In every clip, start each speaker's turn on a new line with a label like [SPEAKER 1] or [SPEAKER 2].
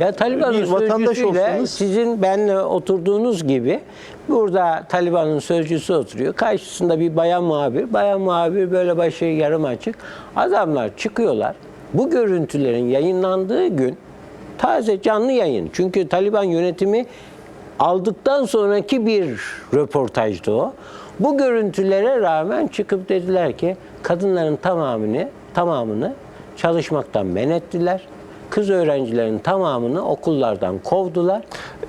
[SPEAKER 1] Ya Taliban'ın sözcüsüyle sizin benle oturduğunuz gibi burada Taliban'ın sözcüsü oturuyor. Karşısında bir bayan muhabir. Bayan muhabir böyle başı yarım açık. Adamlar çıkıyorlar. Bu görüntülerin yayınlandığı gün taze canlı yayın. Çünkü Taliban yönetimi aldıktan sonraki bir röportajdı o. Bu görüntülere rağmen çıkıp dediler ki kadınların tamamını tamamını çalışmaktan men ettiler. Kız öğrencilerin tamamını okullardan kovdular.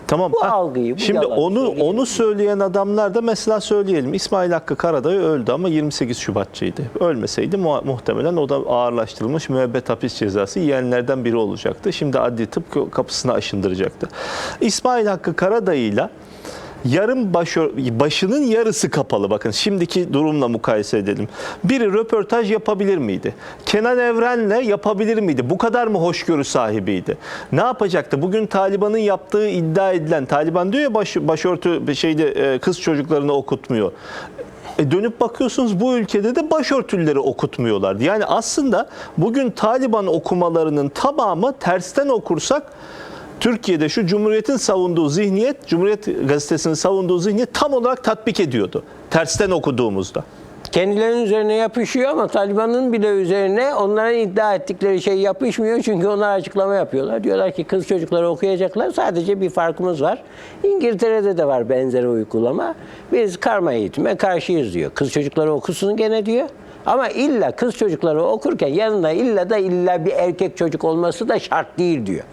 [SPEAKER 2] Tamam.
[SPEAKER 1] Bu
[SPEAKER 2] ha,
[SPEAKER 1] algıyı, bu
[SPEAKER 2] Şimdi onu onu söyleyen adamlar da mesela söyleyelim. İsmail Hakkı Karaday öldü ama 28 Şubatçıydı. Ölmeseydi mu- muhtemelen o da ağırlaştırılmış müebbet hapis cezası yiyenlerden biri olacaktı. Şimdi adli tıp kapısına aşındıracaktı. İsmail Hakkı Karadayı'yla yarım başör, başının yarısı kapalı. Bakın şimdiki durumla mukayese edelim. Biri röportaj yapabilir miydi? Kenan Evren'le yapabilir miydi? Bu kadar mı hoşgörü sahibiydi? Ne yapacaktı? Bugün Taliban'ın yaptığı iddia edilen, Taliban diyor ya baş, başörtü şeyde e, kız çocuklarını okutmuyor. E dönüp bakıyorsunuz bu ülkede de başörtüleri okutmuyorlardı. Yani aslında bugün Taliban okumalarının tamamı tersten okursak Türkiye'de şu Cumhuriyet'in savunduğu zihniyet, Cumhuriyet Gazetesi'nin savunduğu zihniyet tam olarak tatbik ediyordu. Tersten okuduğumuzda.
[SPEAKER 1] Kendilerinin üzerine yapışıyor ama Taliban'ın bile üzerine onların iddia ettikleri şey yapışmıyor. Çünkü onlar açıklama yapıyorlar. Diyorlar ki kız çocukları okuyacaklar. Sadece bir farkımız var. İngiltere'de de var benzer uygulama. Biz karma eğitime karşıyız diyor. Kız çocukları okusun gene diyor. Ama illa kız çocukları okurken yanında illa da illa bir erkek çocuk olması da şart değil diyor.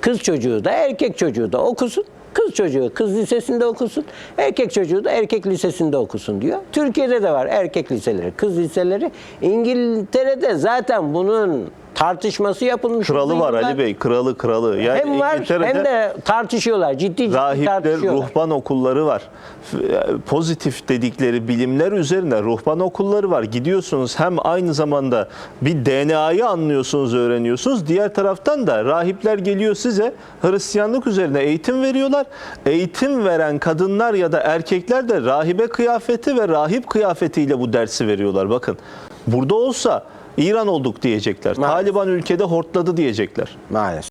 [SPEAKER 1] Kız çocuğu da erkek çocuğu da okusun. Kız çocuğu kız lisesinde okusun, erkek çocuğu da erkek lisesinde okusun diyor. Türkiye'de de var erkek liseleri, kız liseleri. İngiltere'de zaten bunun tartışması yapılmış.
[SPEAKER 2] Kralı var. Ali Bey, kralı kralı. Yani
[SPEAKER 1] Hem var hem de tartışıyorlar. Ciddi ciddi
[SPEAKER 2] rahipler, ruhban okulları var. E, Pozitif dedikleri bilimler üzerine ruhban okulları var. Gidiyorsunuz hem aynı zamanda bir DNA'yı anlıyorsunuz, öğreniyorsunuz. Diğer taraftan da rahipler geliyor size Hristiyanlık üzerine eğitim veriyorlar. Eğitim veren kadınlar ya da erkekler de rahibe kıyafeti ve rahip kıyafetiyle bu dersi veriyorlar. Bakın burada olsa İran olduk diyecekler.
[SPEAKER 1] Maalesef.
[SPEAKER 2] Taliban ülkede hortladı diyecekler.
[SPEAKER 1] Maalesef.